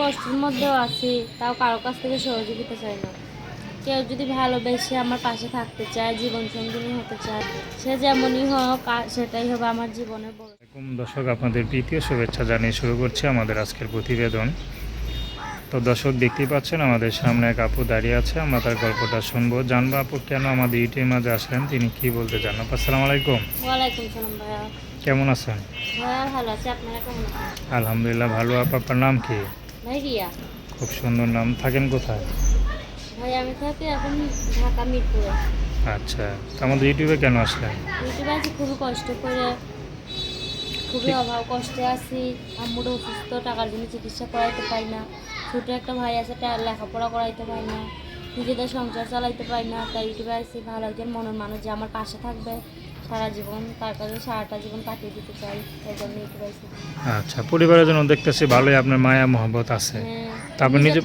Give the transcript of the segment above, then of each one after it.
কষ্টের মধ্যেও আছি তাও কারও কাছ থেকে সহযোগিতা চাই না। কেউ যদি ভালোবেসে আমার পাশে থাকতে চায় জীবন সঙ্গিনী হতে চায় সে যেমনই হোক সেটাই হবে আমার জীবনের বড়। দর্শক আপনাদের প্রীতীয় শুভেচ্ছা জানিয়ে শুরু করছি আমাদের আজকের প্রতিবেদন। তো দর্শক দেখতেই পাচ্ছেন আমাদের সামনে এক আপু দাঁড়িয়ে আছে আমরা তার গল্পটা শুনব। জানব আপু কেন আমাদের ইউটিউবের মাঝে আসলেন তিনি কি বলতে চান? আপু, আসসালামু আলাইকুম। ওয়ালাইকুম সালাম ভাইয়া। কেমন আছেন? ভাইয়া ভালো আছে আপনারা কেমন আছেন? আলহামদুলিল্লাহ ভালো। আপু আপনার নাম কি? ভাই রিয়া খুব সুন্দর নাম। থাকেন কোথায়? ভাই আমি থাকি এখন ঢাকা মিরপুরে। আচ্ছা আমাদের ইউটিউবে কেন আসলেন? ইউটিউবে আছি খুবই কষ্ট করে। খুবই অভাব কষ্টে আছি। আম্মুর অসুস্থ টাকার জন্য চিকিৎসা করাইতে পারি না। ছোটো একটা ভাই আছে তার লেখাপড়া করাইতে পারি না। নিজেদের সংসার চালাইতে পারি না তাই ইউটিউবে আসছি ভালো একজন মনের মানুষ যে আমার পাশে থাকবে সারা জীবন তার কাছে সারাটা জীবন কাটিয়ে দিতে চাই তাই জন্য ইউটিউবে আসছি আচ্ছা পরিবারের জন্য দেখতেছি ভালোই আপনার মায়া মহব্বত আছে। তারপর নিজে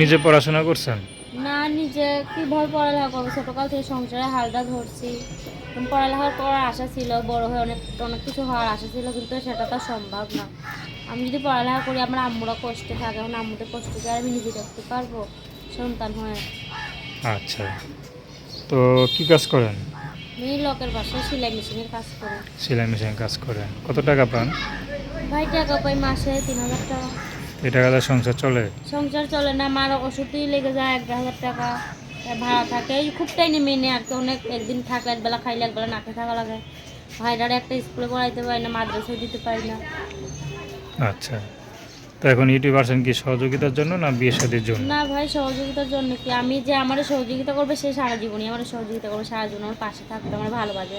নিজে পড়াশোনা করছেন? না নিজে কীভাবে পড়ালেখা করব? ছোটোকাল থেকে সংসারে হালটা ধরছি। পড়ালেখা করার আশা ছিল বড় হয়ে অনেক অনেক কিছু হওয়ার আশা ছিল কিন্তু সেটা তো সম্ভব না। আমি যদি পড়ালেখা করি আমার আম্মুরা কষ্টে থাকে। এখন আম্মুদের কষ্ট করে আমি নিজে দেখতে পারব? সন্তান হয়ে। আচ্ছা। তো কি কাজ করেন? আমি লোকের বাসায় সেলাই মেশিনের কাজ করি। সেলাই মেশিন কাজ করেন। কত টাকা পান? ভাই টাকা পাই মাসে তিন হাজার টাকা। এই টাকাতে সংসার চলে? সংসার চলে না আমার ওষুধই লেগে যায় এক হাজার টাকা। ভাড়া থাকে এই খুব টাই নেমে নেই আর কি অনেক একদিন থাকলে একবেলা খাইলে একবেলা নাকে থাকা লাগে। ভাইরারে একটা স্কুলে পড়াইতে পারি না মাদ্রাসায় দিতে পারি না। আচ্ছা। তো এখন ইউটিউব আসেন কি সহযোগিতার জন্য না বিয়ে শাদির জন্য? না ভাই সহযোগিতার জন্য কি? আমি যে আমার সহযোগিতা করবে সে সারা জীবনই আমার সহযোগিতা করবে সারা জীবন আমার পাশে থাকবে আমার ভালোবাসে।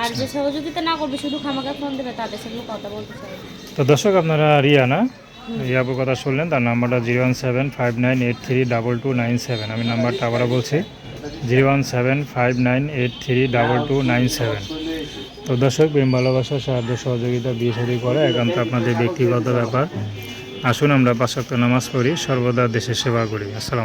আর যে আচ্ছা সহযোগিতা না করবে শুধু খামাকে ফোন দেবে তাদের সঙ্গে কথা বলতে চাই তো দর্শক আপনারা রিয়া না? রিয়াপুর কথা শুনলেন তার নাম্বারটা zero one seven five nine eight three double two nine seven. আমি নাম্বারটা আবারও বলছি zero one seven five nine eight three double two nine seven. তো দর্শক প্রেম ভালোবাসা সাহায্য সহযোগিতা বিয়ে শাদী করে একান্ত আপনাদের ব্যক্তিগত ব্যাপার। আসুন আমরা পাঁচক্ত নামাজ পড়ি সর্বদা দেশের সেবা করি। আসসালাম